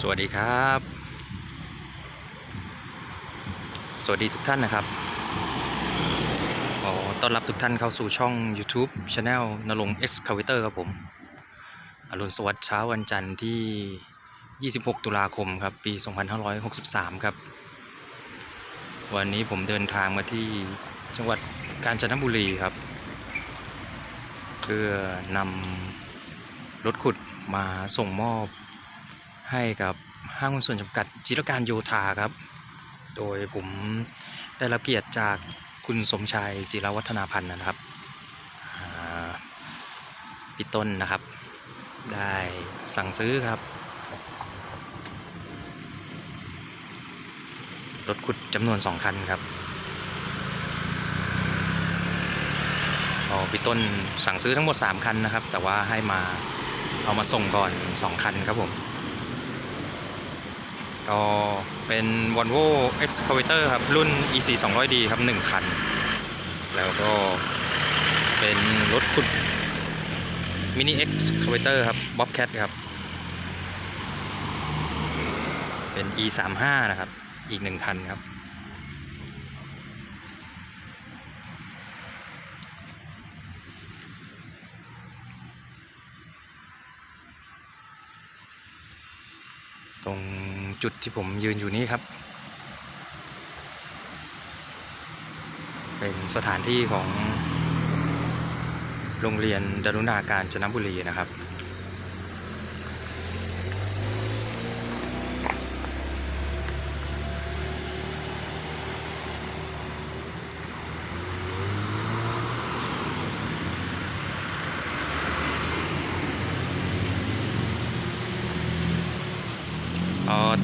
สวัสดีครับ สวัสดีทุกท่านนะครับขอต้อนรับทุกท่านเข้าสู่ช่อง YouTube Channel นรงเอ็กซ์คาวิเตอร์ครับผม อรุณสวัสดิ์เช้าวันจันทร์ที่ 26 ตุลาคมครับ ปี 2563 ครับ วันนี้ผมเดินทางมาที่จังหวัดกาญจนบุรีครับ เพื่อนำรถขุดมาส่งมอบ ให้กับห้างหุ้นส่วนจำกัดจิรการโยธาครับ โดยผมได้รับเกียรติจากคุณสมชายจิรวัฒนาพันธ์นะครับพี่ต้นนะครับ ได้สั่งซื้อครับ รถขุดจำนวน 2 คันครับออพี่ต้นสั่งซื้อทั้งหมด 3 คันนะครับ แต่ว่าให้มาเอามาส่งก่อน 2 คันครับผม ก็เป็น Volvo Excavator ครับ รุ่น EC 200D ครับ 1 คัน แล้วก็เป็นรถขุด Mini Excavator ครับ Bobcat ครับ เป็น E 3 5นะครับ อีก 1 คันครับตรง จุดที่ผมยืนอยู่นี้ครับ เป็นสถานที่ของโรงเรียนดารุณาการจนบุรีนะครับ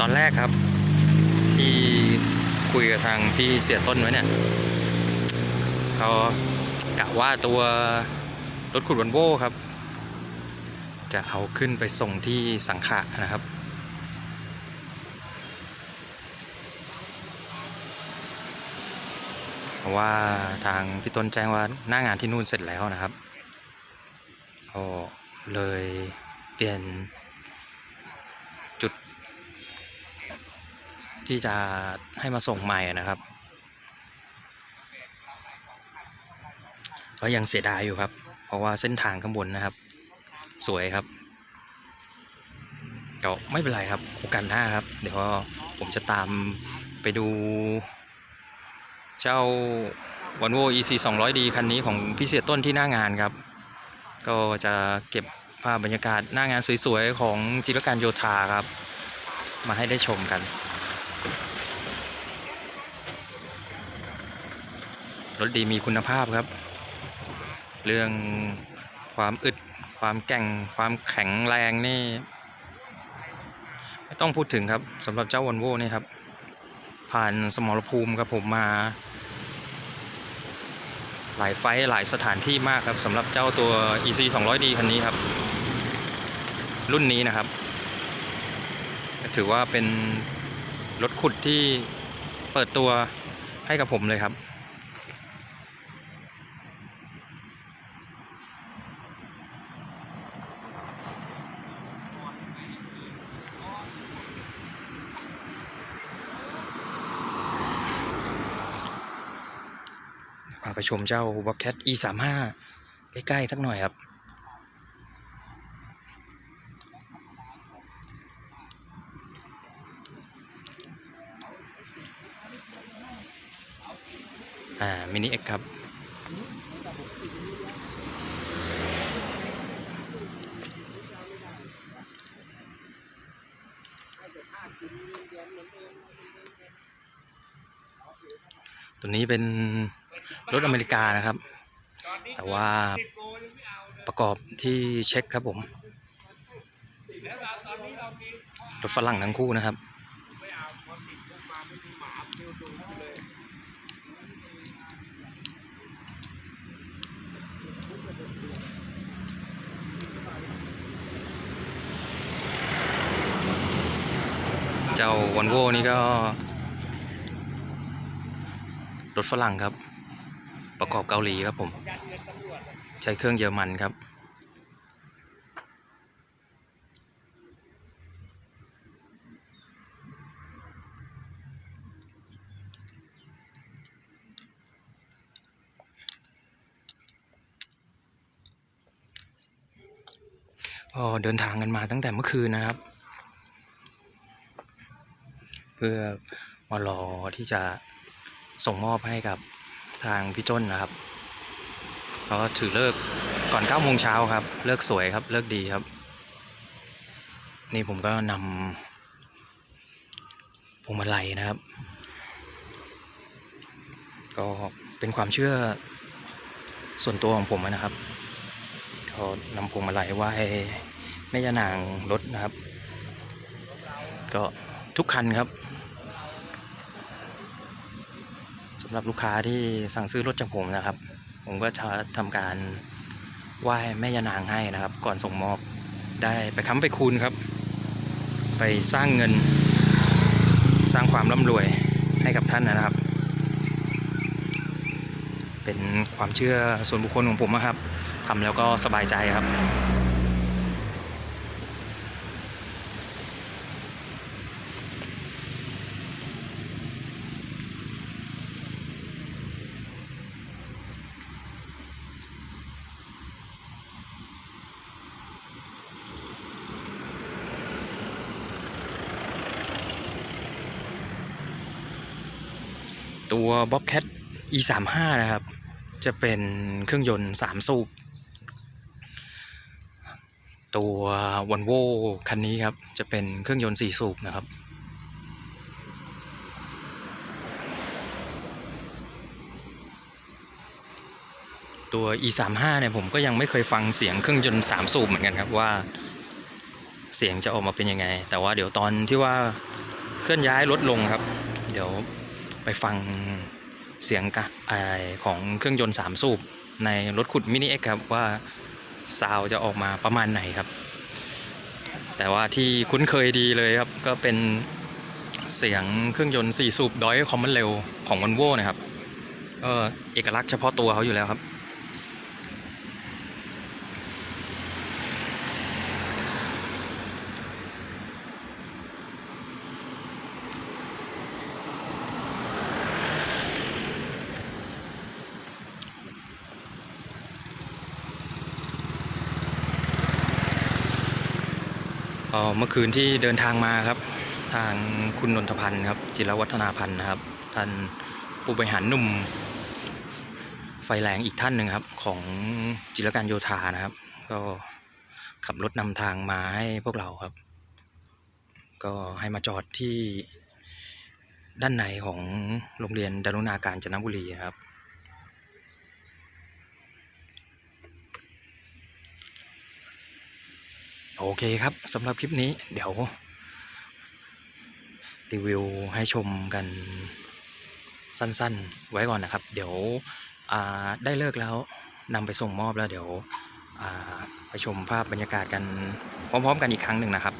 ตอนแรกครับ ที่คุยกับทางพี่เสียต้นไว้เนี่ยเขากะว่าตัวรถขุดวันโวครับ จะเอาขึ้นไปส่งที่สังขะนะครับ เพราะว่าทางพี่ต้นแจ้งว่าหน้างานที่นู่นเสร็จแล้วนะครับก็เลยเปลี่ยน จุด ที่จะให้มาส่งใหม่นะครับ ก็ยังเสียดายอยู่ครับ เพราะว่าเส้นทางข้างบนนะครับ สวยครับก็ไม่เป็นไรครับโอกาสหน้าครับ เดี๋ยวผมจะตามไปดู เจ้า Volvo EC 200D คันนี้ของพี่เสียต้นที่หน้างานครับ ก็จะเก็บภาพบรรยากาศหน้างานสวยๆ ของจิรการโยธาครับ มาให้ได้ชมกัน รถดีมีคุณภาพครับ เรื่องความอึด ความแก่ง ความแข็งแรงนี่ ไม่ต้องพูดถึงครับสำหรับเจ้าวอลโว่นี่ครับ ผ่านสมรภูมิครับผมมา หลายไฟท์หลายสถานที่มากครับสำหรับเจ้าตัว EC 200D คันนี้ครับ รุ่นนี้นะครับ ถือว่าเป็น รถขุดที่เปิดตัวให้กับผมเลยครับ พาไปชมเจ้า Bobcat E 3 5ใกล้ ๆ สักหน่อยครับ อ่ามินิเอ็กครับ ตัวนี้เป็นรถอเมริกานะครับ แต่ว่าประกอบที่เช็คครับผม รถฝรั่งทั้งคู่นะครับ อนโวนี่ก็ รถฝรั่งครับ ประกอบเกาหลีครับผม ใช้เครื่องเยอรมันครับเดินทางกันมาตั้งแต่เมื่อคืนนะครับ พื่อมารอที่จะส่งมอบให้กับทางพี่จ้นนะครับก็ถือเลิกก่อน9โมงเช้าครับ เลิกสวยครับ เลิกดีครับ นี่ผมก็นำพวงมาลัยนะครับ ก็เป็นความเชื่อส่วนตัวของผมนะครับก็นำพวงมาลัยไหว้แม่ย่านางรถนะครับ ก็ทุกคันครับสำหรับลูกค้าที่สั่งซื้อรถจากผมนะครับ ผมก็จะทำการไหว้แม่ยานางให้นะครับ ก่อนส่งมอบได้ไปค้ำไปคูณครับ ไปสร้างเงิน สร้างความร่ำรวยให้กับท่านนะครับ เป็นความเชื่อส่วนบุคคลของผมนะครับทำแล้วก็สบายใจครับ ตัว Bobcat E35 นะครับ จะเป็นเครื่องยนต์ 3 สูบ ตัว Volvo คันนี้ครับ จะเป็นเครื่องยนต์ 4 สูบนะครับ ตัว E35 เนี่ยผมก็ยังไม่เคยฟังเสียงเครื่องยนต์ 3 สูบเหมือนกันครับว่าเสียงจะออกมาเป็นยังไง แต่ว่าเดี๋ยวตอนที่ว่าเคลื่อนย้ายรถลงครับ เดี๋ยว ไปฟังเสียงกะของเครื่องยนต์ 3 สูบในรถขุดมินิเอ็กครับว่าซาวจะออกมาประมาณไหนครับ แต่ว่าที่คุ้นเคยดีเลยครับ ก็เป็นเสียงเครื่องยนต์ 4 สูบดอยคอมมอนเร็วของวันโวนะครับก็เอกลักษณ์เฉพาะตัวเขาอยู่แล้วครับ เมื่อคืนที่เดินทางมาครับ ทางคุณนนทพันธ์ครับ จิรวัฒนาพันธ์นะครับ ท่านผู้บริหารหนุ่ม ไฟแรงอีกท่านหนึ่งครับ ของจิรการโยธานะครับ ก็ขับรถนำทางมาให้พวกเราครับ ก็ให้มาจอดที่ด้านในของโรงเรียนดารุณาการจนบุรีครับ โอเคครับสำหรับคลิปนี้เดี๋ยวรีวิวให้ชมกันสั้นๆ ไว้ก่อนนะครับ เดี๋ยวได้เลิกแล้วนำไปส่งมอบแล้วเดี๋ยวไปชมภาพบรรยากาศกันพร้อมๆ กันอีกครั้งหนึ่งนะครับ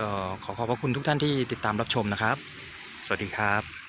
ก็ขอขอบพระคุณทุกท่านที่ติดตามรับชมนะครับ สวัสดีครับ